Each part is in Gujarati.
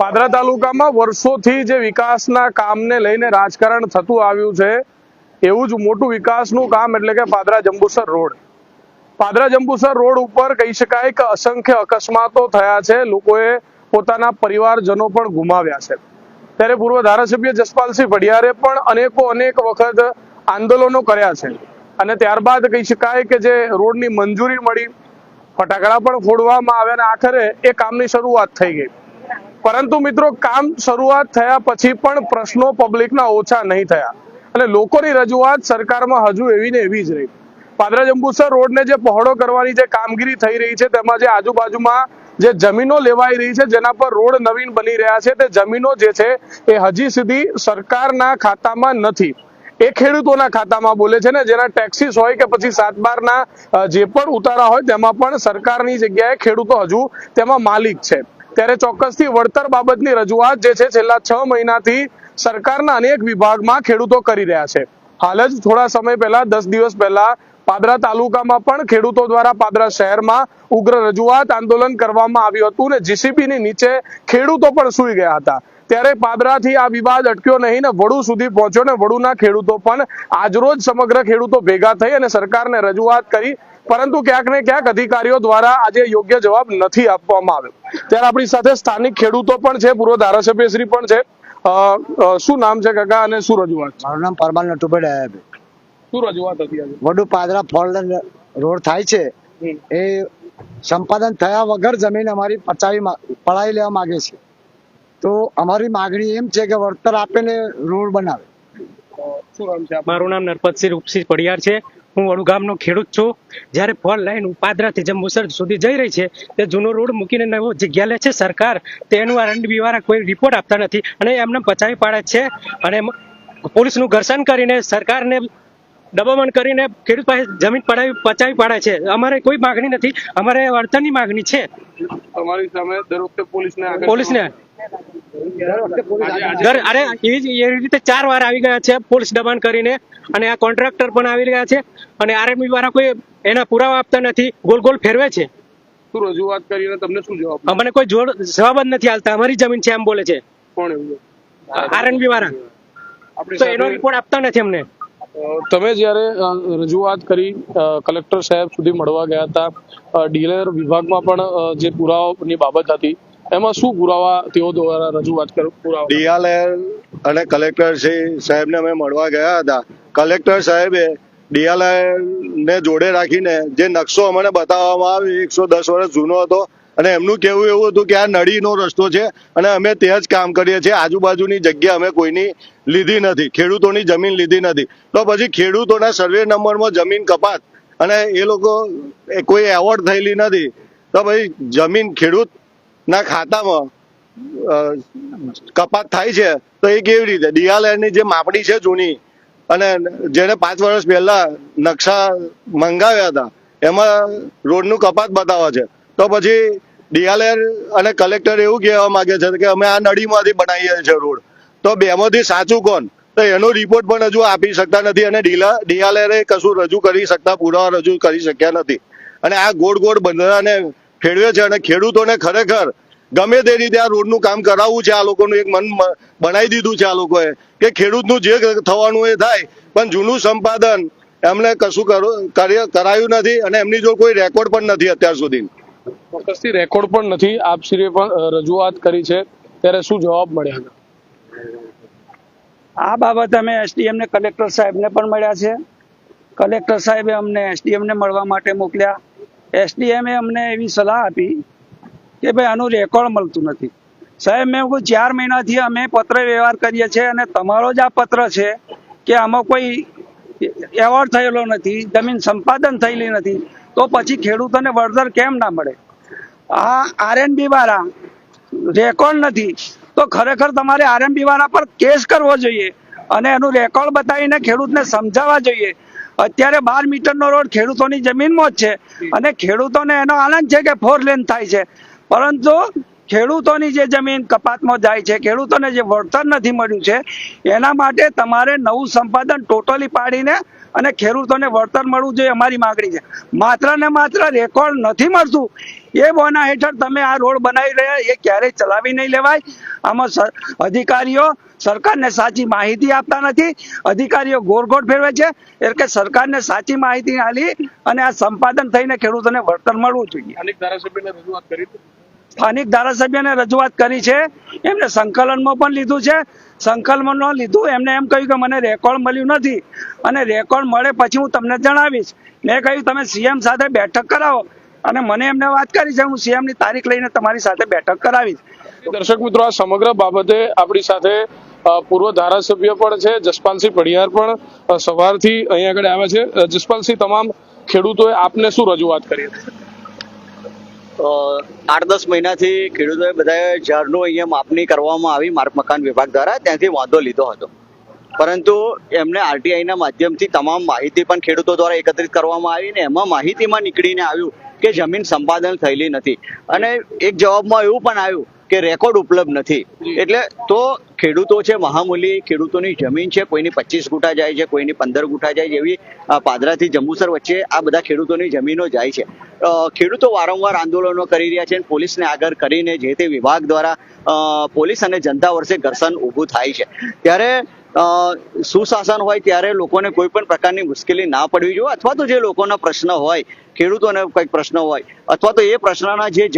પાદરા તાલુકામાં વર્ષોથી જે વિકાસના કામને લઈને રાજકારણ થતું આવ્યું છે, એવું જ મોટું વિકાસનું કામ એટલે કે પાદરા જંબુસર રોડ. પાદરા જંબુસર રોડ ઉપર કહી શકાય કે અસંખ્ય અકસ્માતો થયા છે, લોકોએ પોતાના પરિવારજનો પણ ગુમાવ્યા છે. ત્યારે પૂર્વ ધારાસભ્ય જસપાલસિંહ ભડિયારે પણ અનેકો અનેક વખત આંદોલનો કર્યા છે. અને ત્યારબાદ કહી શકાય કે જે રોડની મંજૂરી મળી ફટાકડા પણ ફોડવામાં આવ્યા અને આખરે એ કામની શરૂઆત થઈ ગઈ. પરંતુ મિત્રો, કામ શરૂઆત થયા પછી પણ પ્રશ્નો પબ્લિકના ઓછા નહીં થયા. અને લોકોની રજૂઆત સરકારમાં હજુ એવી ને એવી જ રહી. પાદરા જંબુસર રોડને જે પહોળો કરવાની જે કામગીરી થઈ રહી છે, તેમાં જે આજુબાજુમાં જે જમીનો લેવાઈ રહી છે, જેના પર રોડ નવીન બની રહ્યા છે, તે જમીનો જે છે, એ હજી સુધી સરકારના ખાતામાં નથી. એ ખેડૂતોના ખાતામાં બોલે છે ને, જેના ટેક્સીસ હોય કે પછી સાત બારના જે પણ ઉતારા હોય તેમાં પણ સરકારની જગ્યાએ ખેડૂતો હજુ તેમાં માલિક છે. ત્યારે ચોક્કસથી વળતર બાબતની રજૂઆત જે છે છેલ્લા છ મહિનાથી સરકારના અનેક વિભાગમાં ખેડૂતો કરી રહ્યા છે. હાલ જ થોડા સમય પહેલા, દસ દિવસ પહેલા, પાદરા તાલુકામાં પણ ખેડૂતો દ્વારા પાદરા શહેરમાં ઉગ્ર રજૂઆત આંદોલન કરવામાં આવ્યું હતું ને જીસીબી ની નીચે ખેડૂતો પણ સૂઈ ગયા હતા. ત્યારે પાદરાથી આ વિવાદ અટક્યો નહીં ને વડુ સુધી પહોંચ્યો ને વડુના ખેડૂતો પણ આજરોજ સમગ્ર ખેડૂતો ભેગા થઈ અને સરકારને રજૂઆત કરી. પરંતુ ક્યાંક ને ક્યાંક અધિકારીઓ દ્વારા આજે યોગ્ય જવાબ નથી આપવામાં આવ્યો. ત્યારે આપણી સાથે સ્થાનિક ખેડૂતો પણ છે પૂર્વ ધારાસભ્ય શ્રી પણ છે. શું નામ છે કાકા અને શું રજૂઆત? મારું નામ પરમાલ નટુભાઈ ડાયાભાઈ શું રજૂઆત હતી આજે? વડુ પાદરા ફોરલેન રોડ થાય છે. એ સંપાદન થયા વગર જમીન અમારી પચાવી પડાવી લેવા માંગે છે. તો અમારી માગણી એમ છે કે વળતર આપીને રોડ બનાવે. શું નામ છે મારું નામ નરપતસિંહ રૂપસિંહ પડિયાર છે. હું વડુગામનો ખેડૂત છું. જ્યારે ફોર લાઈન પાદરાથી જંબુસર સુધી જઈ રહી છે તે જૂનો રોડ મૂકીને નવો જગ્યા લે છે સરકાર તેનું આરએનબી વાળા કોઈ રિપોર્ટ આપતા નથી. અને એમને પચાવી પાડે છે. અને પોલીસનું ઘર્ષણ કરીને સરકારને દબામણ કરીને ખેડૂત પાસે જમીન પડાવી પચાવી પાડે છે. અમારે કોઈ માગણી નથી. અમારે વળતરની માગણી છે. અમારી સામે દર વખતે પોલીસને પોલીસને. અરે એવી રીતે ચાર વાર આવી ગયા છે પોલીસ દબાણ કરીને અને આ કોન્ટ્રાક્ટર પણ આવી ગયા છે અને આરએમબી વાળા કોઈ એના પુરાવા આપતા નથી ગોલ ગોલ ફેરવે છે. શું રજૂઆત કરીને તમને શું જવાબ અમને કોઈ જોડ જવાબ જ નથી હાલતા અમારી જમીન છે એમ બોલે છે. કોણ એવું? આરએનબી વાળા. તો એનો રિપોર્ટ આપતા નથી અમને. તમે જ્યારે રજૂઆત કરી કલેક્ટર સાહેબ સુધી મળવા ગયા હતા ડીલર વિભાગમાં પણ જે પુરાવાની બાબત હતી એમાં શું પુરાવા, તેઓ દ્વારા રજૂઆત કર પુરાવા? ડીઆરએલ અને કલેક્ટર શ્રી સાહેબને અમે મળવા ગયા હતા. કલેક્ટર સાહેબે ડીઆરએલ ને જોડે રાખીને જે નકશો અમને બતાવવામાં આવ્યો એકસો દસ વર્ષ જૂનો હતો અને એમનું કહેવું એવું હતું કે આ નળીનો રસ્તો છે અને અમે ત્યાં જ કામ કરીએ છીએ. આજુબાજુની જગ્યા અમે કોઈની લીધી નથી. ખેડૂતોની જમીન લીધી નથી. તો પછી ખેડૂતોના સર્વે નંબરમાં જમીન કપાત અને એ લોકો કોઈ એવોર્ડ થયેલી નથી. તો ભાઈ જમીન ખેડૂતના ખાતામાં કપાત થાય છે, તો એ કેવી રીતે? ડીઆરએલની જે માપણી છે જૂની, અને જેને પાંચ વર્ષ પહેલા નકશા મંગાવ્યા હતા, એમાં રોડનું કપાત બતાવે છે. તો પછી ડીઆરએલ અને કલેક્ટર એવું કહેવા માંગે છે કે અમે આ નળીમાંથી બનાવીએ છીએ રોડ. તો બેમાંથી સાચું કોણ? તો એનો રિપોર્ટ પણ હજુ આપી શકતા નથી અને ડીઆરએલ કશું રજૂ કરી શકતા પુરાવા રજૂ કરી શક્યા નથી. અને આ ગોળ ગોળ બંધારાને ફેરવે છે અને ખેડૂતોને ખરેખર ગમે તે રીતે આ રોડનું કામ કરાવવું છે આ લોકોનું એક મન બનાવી દીધું છે આ લોકોએ કે ખેડૂતનું જે થવાનું એ થાય પણ જૂનું સંપાદન એમને કશું કરો- કર્ય- કરાયું નથી અને એમની જો કોઈ રેકોર્ડ પણ નથી અત્યાર સુધી. ચોક્કસથી રેકોર્ડ પણ નથી. આપશ્રીએ પણ રજૂઆત કરી છે. ત્યારે શું જવાબ મળ્યા આ બાબત અમે એસડીએમ ને કલેક્ટર સાહેબને પણ મળ્યા છે. કલેક્ટર સાહેબે અમને એસડીએમ ને મળવા માટે મોકલ્યા. એસડીએમે અમને એવી સલાહ આપી કે ભાઈ, આનું રેકોર્ડ મળતું નથી. સાહેબ, મેં કહ્યું ચાર મહિનાથી અમે પત્ર વ્યવહાર કરીએ છીએ અને તમારો જ આ પત્ર છે કે આમાં કોઈ એવોર્ડ થયેલો નથી, જમીન સંપાદન થયેલી નથી, તો પછી ખેડૂતોને વળતર કેમ ના મળે? આ આરએનબી વાળા રેકોર્ડ નથી, તો ખરેખર તમારે આરએમપી વાળા પર કેસ કરવો જોઈએ અને એનું રેકોર્ડ બતાવીને ખેડૂતને સમજાવવા જોઈએ. અત્યારે બાર મીટરનો રોડ ખેડૂતોની જમીનમાં જ છે. અને ખેડૂતોને એનો આનંદ છે કે ફોર લેન થાય છે. પરંતુ ખેડૂતોની જે જમીન કપાતમાં જાય છે, ખેડૂતોને જે વળતર નથી મળ્યું છે, એના માટે તમારે નવું સંપાદન ટોટલી પાડીને અને ખેડૂતોને વળતર મળવું જોઈએ અમારી માગણી છે. માત્ર ને માત્ર રેકોર્ડ નથી મળતું. એ બોના હેઠળ તમે આ રોડ બનાવી રહ્યા, એ ક્યારેય ચલાવી નહીં લેવાય. આમાં અધિકારીઓ સરકારને સાચી માહિતી આપતા નથી. અધિકારીઓ ગોળ ફેરવે છે, એટલે કે સરકારને સાચી માહિતી આલી અને આ સંપાદન થઈને ખેડૂતોને વળતર મળવું જોઈએ. અનેક ધારાસભ્યને રજૂઆત કરી. સ્થાનિક ધારાસભ્યને રજૂઆત કરી છે. એમને સંકલનમાં પણ લીધું છે. સંકલનમાં લીધું, એમને એમ કહ્યું કે મને રેકોર્ડ મળ્યું નથી. અને રેકોર્ડ મળે પછી હું તમને જણાવીશ. મેં કહ્યું, તમે સીએમ સાથે બેઠક કરાવો. અને મને એમને વાત કરી છે, હું સીએમની તારીખ લઈને તમારી સાથે બેઠક કરાવીશ. દર્શક મિત્રો, આ સમગ્ર બાબતે આપણી સાથે પૂર્વ ધારાસભ્ય પણ છે, જસપાલસિંહ પડિયાર પણ સવારથી અહીંયા આગળ આવ્યા છે. જસપાલસિંહ, તમામ ખેડૂતોએ આપને શું રજૂઆત કરી? હતી આઠ દસ મહિનાથી ખેડૂતોએ બધાએ ઝાડનું અહીંયા માપણી કરવામાં આવી, માર્ગ મકાન વિભાગ દ્વારા, ત્યાંથી વાંધો લીધો હતો. પરંતુ એમને આરટીઆઈના માધ્યમથી તમામ માહિતી પણ ખેડૂતો દ્વારા એકત્રિત કરવામાં આવી ને એમાં માહિતીમાં નીકળીને આવ્યું કે જમીન સંપાદન થયેલી નથી. અને એક જવાબમાં એવું પણ આવ્યું કે રેકોર્ડ ઉપલબ્ધ નથી. એટલે તો ખેડૂતો છે, મહામૂલી ખેડૂતોની જમીન છે, કોઈની પચીસ ગુઠા જાય છે, કોઈની પંદર ગુઠા જાય છે, એવી પાદરાથી જંબુસર વચ્ચે આ બધા ખેડૂતોની જમીનો જાય છે. ખેડૂતો વારંવાર આંદોલનો કરી રહ્યા છે પોલીસને આગળ કરીને જે તે વિભાગ દ્વારા પોલીસ અને જનતા વર્ષે ઘર્ષણ ઊભું થાય છે. ત્યારે સુશાસન હોય ત્યારે લોકોને કોઈ પણ પ્રકારની મુશ્કેલી ના પડવી જોઈએ અથવા તો જે લોકોના પ્રશ્ન હોય ખેડૂતોને કંઈક પ્રશ્ન હોય, અથવા તો એ પ્રશ્નના જે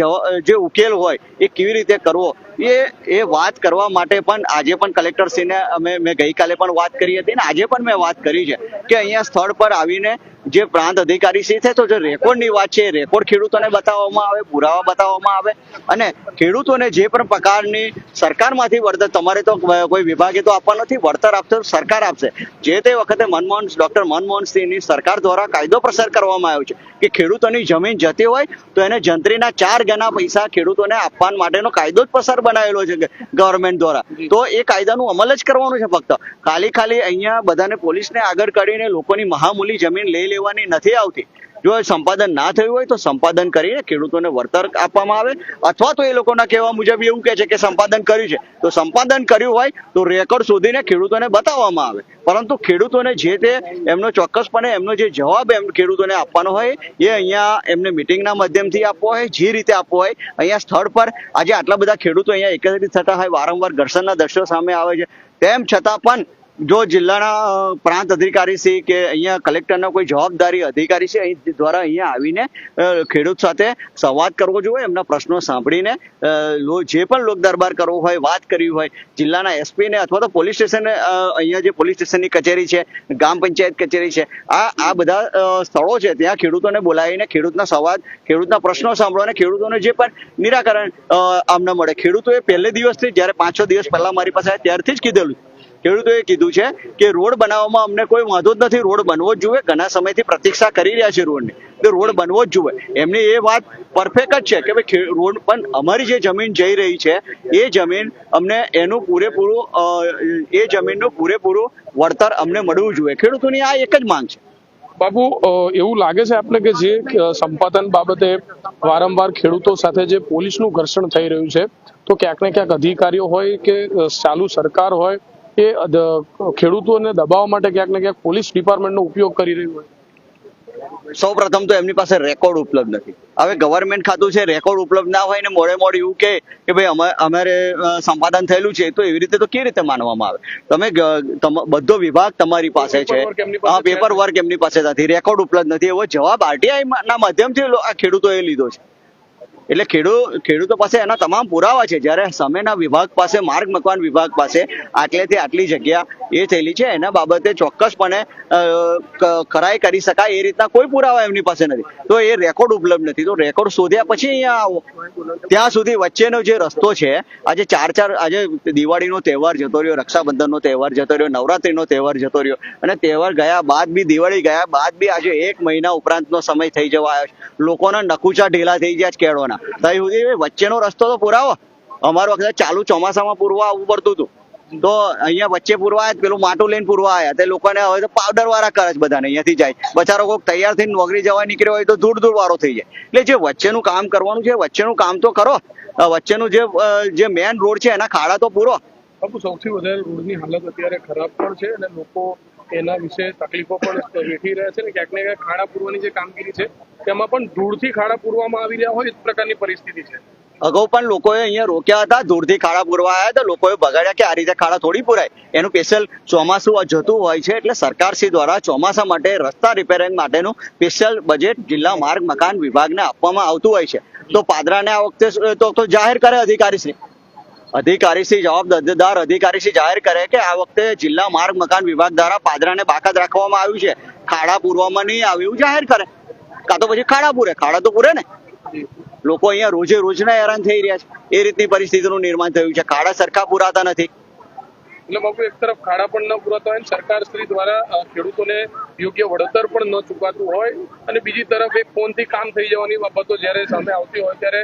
જે ઉકેલ હોય, એ કેવી રીતે કરવો, એ એ વાત કરવા માટે પણ આજે પણ કલેક્ટરશ્રીને અમે, મેં ગઈકાલે પણ વાત કરી હતી ને, આજે પણ મેં વાત કરી છે કે અહીંયા સ્થળ પર આવીને જે પ્રાંત અધિકારી શ્રી છે, તો જે રેકોર્ડની વાત છે રેકોર્ડ ખેડૂતોને બતાવવામાં આવે, પુરાવા બતાવવામાં આવે, અને ખેડૂતોને જે પણ પ્રકારની સરકારમાંથી વળતર, તમારે તો કોઈ વિભાગે તો આપવા નથી, વળતર આપશે તો સરકાર આપશે. જે તે વખતે મનમોહન, ડોક્ટર મનમોહન સિંહની સરકાર દ્વારા કાયદો પ્રસાર કરવામાં આવ્યો છે કે ખેડૂતોની જમીન જતી હોય તો એને જંત્રીના ચાર ગણા પૈસા ખેડૂતોને આપવા માટેનો કાયદો જ પસાર બનાવેલો છે ગવર્મેન્ટ દ્વારા. તો એ કાયદાનું અમલ જ કરવાનું છે ફક્ત. ખાલી ખાલી અહીંયા બધાને પોલીસને આગળ કરીને લોકોની મહામૂલી જમીન લઈ લેવાની નથી આવતી. જો સંપાદન ના થયું હોય તો સંપાદન કરીને ખેડૂતોને વળતર આપવામાં આવે અથવા તો એ લોકોના કહેવા મુજબ એવું કહે છે કે સંપાદન કર્યું છે. તો સંપાદન કર્યું હોય તો રેકોર્ડ શોધીને ખેડૂતોને બતાવવામાં આવે. પરંતુ ખેડૂતોને જે તે એમનો ચોક્કસપણે એમનો જે જવાબ એમ ખેડૂતોને આપવાનો હોય એ અહીંયા એમને મિટિંગના માધ્યમથી આપવો હોય, જે રીતે આપવો હોય, અહીંયા સ્થળ પર આજે આટલા બધા ખેડૂતો અહીંયા એકત્રિત થતા હોય, વારંવાર ઘર્ષણના દ્રશ્યો સામે આવે છે. તેમ છતાં પણ જો જિલ્લાના પ્રાંત અધિકારી છે કે અહીંયા કલેક્ટરના કોઈ જવાબદારી અધિકારી છે, અહીં દ્વારા અહીંયા આવીને ખેડૂત સાથે સંવાદ કરવો જોઈએ, એમના પ્રશ્નો સાંભળીને જે પણ લોક દરબાર કરવો હોય, વાત કરવી હોય, જિલ્લાના એસપીને અથવા તો પોલીસ સ્ટેશન અહીંયા જે પોલીસ સ્ટેશનની કચેરી છે ગ્રામ પંચાયત કચેરી છે, આ આ બધા સ્થળો છે, ત્યાં ખેડૂતોને બોલાવીને, ખેડૂતના સંવાદ, ખેડૂતના પ્રશ્નો સાંભળો અને ખેડૂતોને જે પણ નિરાકરણ આમને મળે. ખેડૂતોએ પહેલે દિવસથી, જ્યારે પાંચ છ દિવસ પહેલા મારી પાસે ત્યારથી જ કીધેલું. ખેડૂતોએ કીધું છે કે રોડ બનાવવામાં અમને કોઈ વાંધો જ નથી. રોડ બનવો જ જોઈએ. ઘણા સમયથી પ્રતીક્ષા કરી રહ્યા છે રોડની તો રોડ બનવો જ જોઈએ. એમની એ વાત પરફેક્ટ જ છે કે ભાઈ રોડ પણ અમારી જે જમીન જઈ રહી છે, એ જમીન અમને એનું પૂરેપૂરું એ જમીનનું પૂરેપૂરું વળતર અમને મળવું જોઈએ. ખેડૂતોની આ એક જ માંગ છે. બાપુ એવું લાગે છે આપને કે જે સંપાદન બાબતે વારંવાર ખેડૂતો સાથે જે પોલીસનું ઘર્ષણ થઈ રહ્યું છે, તો ક્યાંક ને ક્યાંક અધિકારીઓ હોય કે ચાલુ સરકાર હોય એ ખેડૂતોને દબાવવા માટે ક્યાંક ને ક્યાંક પોલીસ ડિપાર્ટમેન્ટનો ઉપયોગ કરી રહ્યું હોય. સૌ પ્રથમ તો એમની પાસે રેકોર્ડ ઉપલબ્ધ નથી. હવે ગવર્મેન્ટ ખાતું છે રેકોર્ડ ઉપલબ્ધ ના હોય ને મોડે મોડે એવું કહે કે ભાઈ અમારે સંપાદન થયેલું છે તો એવી રીતે તો કેવી રીતે માનવામાં આવે? તમે બધો વિભાગ તમારી પાસે છે. પેપર વર્ક એમની પાસે નથી. રેકોર્ડ ઉપલબ્ધ નથી. એવો જવાબ આરટીઆઈ ના માધ્યમથી આ ખેડૂતોએ લીધો છે. એટલે ખેડૂત ખેડૂતો પાસે એના તમામ પુરાવા છે. જ્યારે સામેના વિભાગ પાસે, માર્ગ મકાન વિભાગ પાસે આટલેથી આટલી જગ્યા એ થયેલી છે. એના બાબતે ચોક્કસપણે ખરાઈ કરી શકાય એ રીતના કોઈ પુરાવા એમની પાસે નથી. તો એ રેકોર્ડ ઉપલબ્ધ નથી. તો રેકોર્ડ શોધ્યા પછી અહીંયા આવો. ત્યાં સુધી વચ્ચેનો જે રસ્તો છે, આજે ચાર ચાર, આજે દિવાળીનો તહેવાર જતો રહ્યો, રક્ષાબંધનનો તહેવાર જતો રહ્યો, નવરાત્રીનો તહેવાર જતો રહ્યો. અને તહેવાર ગયા બાદ બી, દિવાળી ગયા બાદ બી આજે એક મહિના ઉપરાંતનો સમય થઈ જવા આવ્યો લોકોના નકુચા ઢીલા થઈ ગયા છે કેળોના ત્યાં સુધી વચ્ચેનો રસ્તો તો પુરાવો. અમારો વખતે ચાલુ ચોમાસામાં પૂરવા આવવું પડતું હતું. તો અહીંયા વચ્ચે પૂરવા આવ્યા પેલું માટું લઈને પૂરવા આવ્યા તે લોકોને હવે તો પાવડર વાળા કરે છે બધાને, અહીંયાથી જાય. બચારો કોઈક તૈયાર થઈને નોકરી જવા નીકળ્યો હોય તો દૂર દૂર વાળો થઈ જાય. એટલે જે વચ્ચેનું કામ કરવાનું છે, વચ્ચેનું કામ તો કરો. વચ્ચેનું જે જે મેન રોડ છે, એના ખાડા તો પૂરો. સૌથી વધારે રોડની હાલત અત્યારે ખરાબ પણ છે અને લોકો એના વિશે તકલીફો પણ વેઠી રહ્યા છે ને ક્યાંક ને ક્યાંક ખાડા પૂરવાની જે કામગીરી છે, તેમાં પણ ધૂળથી ખાડા પૂરવામાં આવી રહ્યા હોય એ પ્રકારની પરિસ્થિતિ છે. અગાઉ પણ લોકોએ અહીંયા રોક્યા હતા દૂરથી ખાડા પૂરવા હતા, લોકોએ બગાડ્યા કે આ રીતે ખાડા થોડી પૂરાય. એનું સ્પેશિયલ ચોમાસું જતું હોય છે એટલે સરકારશ્રી દ્વારા ચોમાસા માટે રસ્તા રિપેરિંગ માટેનું સ્પેશિયલ બજેટ જિલ્લા માર્ગ મકાન વિભાગને આપવામાં આવતું હોય છે. તો પાદરાને આ વખતે તો જાહેર કરે અધિકારીશ્રી. અધિકારીશ્રી જવાબદાર અધિકારીશ્રી જાહેર કરે કે આ વખતે જિલ્લા માર્ગ મકાન વિભાગ દ્વારા પાદરાને બાકાત રાખવામાં આવ્યું છે. ખાડા પૂરવામાં નહીં આવ્યું જાહેર કરે. કાં તો પછી ખાડા પૂરે. ખાડા તો પૂરે ને. લોકો અહીંયા રોજે રોજના હેરાન થઈ રહ્યા છે. એ રીતની પરિસ્થિતિનું નિર્માણ થયું છે. ખાડા સરખા પૂરાતા નથી. એટલે બાપુ, એક તરફ ખાડા પણ ન પૂરાતા હોય સરકાર શ્રી દ્વારા ખેડૂતોને યોગ્ય વળતર પણ ન ચૂકાતું હોય અને બીજી તરફ એક ફોનથી કામ થઈ જવાની બાબતો જ્યારે સામે આવતી હોય, ત્યારે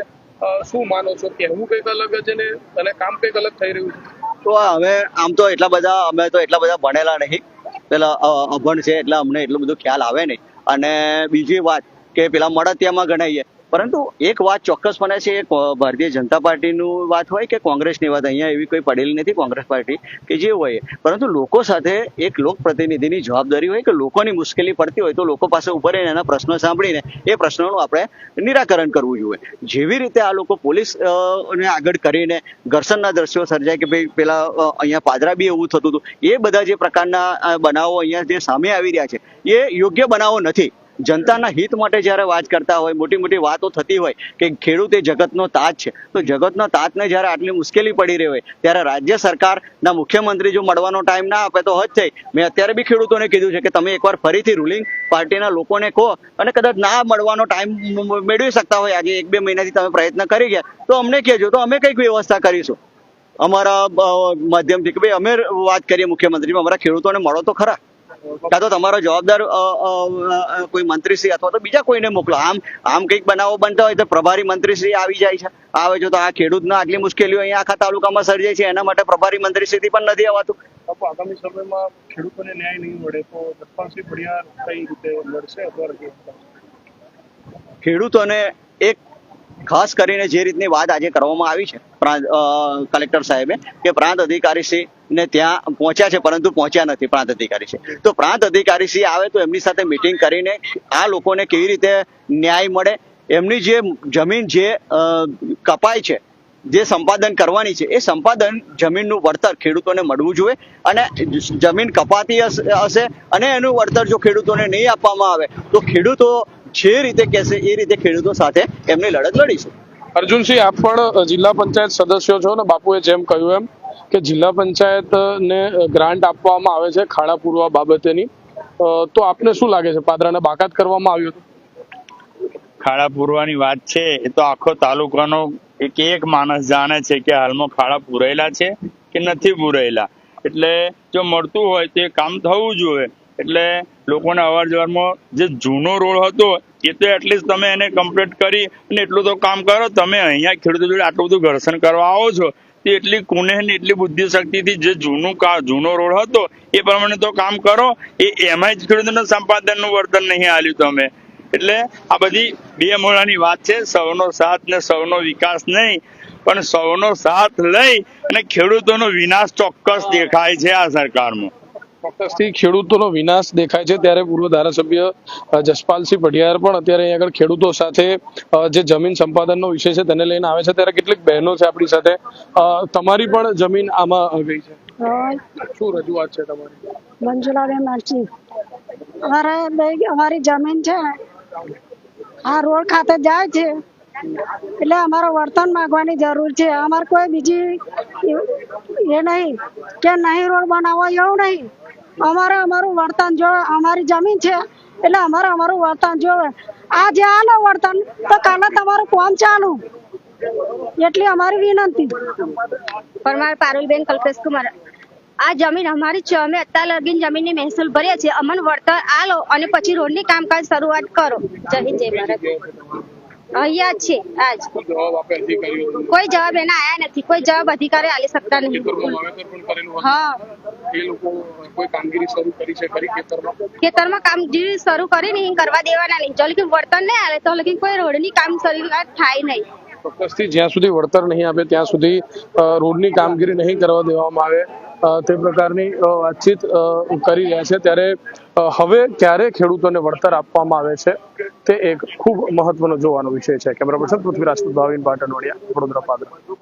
શું માનો છો કહેવું કંઈક અલગ છે ને અને કામ કંઈક અલગ થઈ રહ્યું છે? તો હવે આમ તો એટલા બધા, અમે તો એટલા બધા ભણેલા નહીં. પેલા અભણ છે એટલે અમને એટલું બધું ખ્યાલ આવે નહીં. અને બીજી વાત કે પેલા મળતિયામાં ગણાઈએ. પરંતુ એક વાત ચોક્કસપણે છે ભારતીય જનતા પાર્ટીનું વાત હોય કે કોંગ્રેસની વાત, અહીંયા એવી કોઈ પડેલી નથી કોંગ્રેસ પાર્ટી કે જે હોય. પરંતુ લોકો સાથે એક લોકપ્રતિનિધિની જવાબદારી હોય કે લોકોની મુશ્કેલી પડતી હોય તો લોકો પાસે ઊભા એના પ્રશ્નો સાંભળીને એ પ્રશ્નોનું આપણે નિરાકરણ કરવું જોઈએ. જેવી રીતે આ લોકો પોલીસ ને આગળ કરીને ઘર્ષણના દ્રશ્યો સર્જાય કે ભાઈ પેલા અહીંયા પાદરા બી એવું થતું હતું, એ બધા જે પ્રકારના બનાવો અહીંયા જે સામે આવી રહ્યા છે, એ યોગ્ય બનાવો નથી. જનતાના હિત માટે જ્યારે વાત કરતા હોય, મોટી મોટી વાતો થતી હોય કે ખેડૂત એ જગતનો તાજ છે, તો જગતનો તાજને જ્યારે આટલી મુશ્કેલી પડી રહી હોય, ત્યારે રાજ્ય સરકારના મુખ્યમંત્રી જો મળવાનો ટાઈમ ના આપે તો હજ થઈ. મેં અત્યારે બી ખેડૂતોને કીધું છે કે તમે એકવાર ફરીથી રૂલિંગ પાર્ટીના લોકોને કહો અને કદાચ ના મળવાનો ટાઈમ મેળવી શકતા હોય. આજે એક બે મહિનાથી તમે પ્રયત્ન કરી ગયા, તો અમને કહેજો, તો અમે કંઈક વ્યવસ્થા કરીશું. અમારા માધ્યમથી કે ભાઈ અમે વાત કરીએ મુખ્યમંત્રીમાં, અમારા ખેડૂતોને મળો તો ખરા. કાં તો તમારો જવાબદાર કોઈ મંત્રીશ્રી અથવા તો બીજા કોઈને મોકલો. આમ આમ કંઈક બનાવો બનતા હોય તો પ્રભારી મંત્રીશ્રી આવી જાય છે. આવે છે તો આ ખેડૂતના આટલી મુશ્કેલીઓ અહીંયા આખા તાલુકામાં સર્જાય છે એના માટે પ્રભારી મંત્રીશ્રીથી પણ નથી આવતું આગામી સમયમાં ખેડૂતોને ન્યાય નહીં મળે તો જસપાલસિંહ પડિયાર કઈ રીતે લડશે અથવા ખેડૂતોને એક ખાસ કરીને જે રીતની વાત આજે કરવામાં આવી છે, પ્રાંત કલેક્ટર સાહેબે, કે પ્રાંત અધિકારીશ્રી ને ત્યાં પહોંચ્યા છે, પરંતુ પહોંચ્યા નથી પ્રાંત અધિકારી તો પ્રાંત અધિકારીશ્રી આવે તો એમની સાથે મીટિંગ કરીને આ લોકોને કેવી રીતે ન્યાય મળે, એમની જે જમીન જે કપાય છે, જે સંપાદન કરવાની છે, એ સંપાદન જમીનનું વળતર ખેડૂતોને મળવું જોઈએ અને જમીન કપાતી હશે અને એનું વળતર જો ખેડૂતોને નહીં આપવામાં આવે, તો ખેડૂતો જે રીતે કહેશે એ રીતે ખેડૂતો સાથે એમની લડત લડીશું. અર્જુનસિંહ આપ પણ જિલ્લા પંચાયત સદસ્યો છો ને બાપુએ જેમ કહ્યું એમ કે જિલ્લા પંચાયત ને ગ્રાન્ટ આપવામાં આવે છે ખાડા પૂરવા બાબતેની. તો આપને શું લાગે છે પાદરાને બાકાત કરવામાં આવ્યું હતું? ખાડા પૂરવાની વાત છે એ તો આખો તાલુકાનો એક એક માણસ જાણે છે કે હાલમાં ખાડા પૂરેલા છે કે નથી પૂરાયેલા. એટલે જો મળતું હોય તો એ કામ થવું જોઈએ. એટલે લોકોને અવારજવારમાં જવરમાં જે જૂનો રોડ હતો, એ તો એટલીસ્ટ તમે એને કમ્પ્લીટ કરી અને એટલું તો કામ કરો, તમે અહીંયા ખેડૂતો જોડે આટલું બધું ઘર્ષણ કરવા આવો છો, તે એટલી કુનેહ ને એટલી બુદ્ધિ શક્તિથી જે જૂનું કા, જૂનો રોડ હતો, એ પ્રમાણે તો કામ કરો, એ એમાં જ ખેડૂતોને સંપાદનનું વર્તન નહીં આલ્યું તમે. એટલે આ બધી બે મોડાની વાત છે, સૌનો સાથ ને સૌનો વિકાસ નહીં, પણ સૌનો સાથ લઈ અને ખેડૂતોનો વિનાશ ચોક્કસ દેખાય છે આ સરકારમાં. ચોક્કસથી ખેડૂતોનો વિનાશ દેખાય છે. ત્યારે પૂર્વ ધારાસભ્ય જસપાલસિંહ પઢિયાર પણ અત્યારે અહીં આગળ ખેડૂતો સાથે જે જમીન સંપાદનનો વિષય છે તેને લઈને આવે છે. ત્યારે કેટલીક બહેનો છે આપણી સાથે. તમારી પણ જમીન આમાં ગઈ છે. શું રજૂઆત છે તમારી? મંજુલાબેન મારચી અમારે અમારી જમીન છે આ રોડ ખાતે જાય છે. એટલે અમારો વર્તન માંગવાની જરૂર છે. અમારે કોઈ બીજી એ નહીં કે નહીં રોડ બનાવો એવું નહીં. અમારે અમારું વર્તન જો અમારી જમીન છે, એટલે અમારે અમારું વર્તન જોવે. આજે આલો વર્તન તો કાલે તમારું કોમ ચાલુ. એટલી અમારી વિનંતી. પરમાર પારુલબેન કલ્પેશ કુમાર આ જમીન અમારી છે, અમે અત્યાર લગીન જમીનની મહેસૂલ ભરીએ છીએ. અમને વળતર આલો અને પછી રોડની કામકાજ શરૂઆત કરો. જય જય ભારત. અહીંયા જ છે આજ કોઈ જવાબ એના આયા નથી કોઈ જવાબ અધિકારી આલી શકતા નહીં. હા. ખેતરમાં કામગીરી શરૂ કરી નહીં કરવા દેવાના નહીં. જો લગી વળતર નહીં આવે તો લગી કોઈ રોડની કામ શરૂઆત થાય નહીં. ચોક્કસથી જ્યાં સુધી વળતર નહીં આપે ત્યાં સુધી રોડની કામગીરી નહીં કરવા દેવામાં આવે. તે પ્રકારની વાતચીત કરી રહ્યા છે. ત્યારે હવે ક્યારે ખેડૂતોને વળતર આપવામાં આવે છે, તે એક ખૂબ મહત્વનો જોવાનો વિષય છે. Camera person Prithvi Rajput Bhavin Patanvadiya, Vadodara Padra.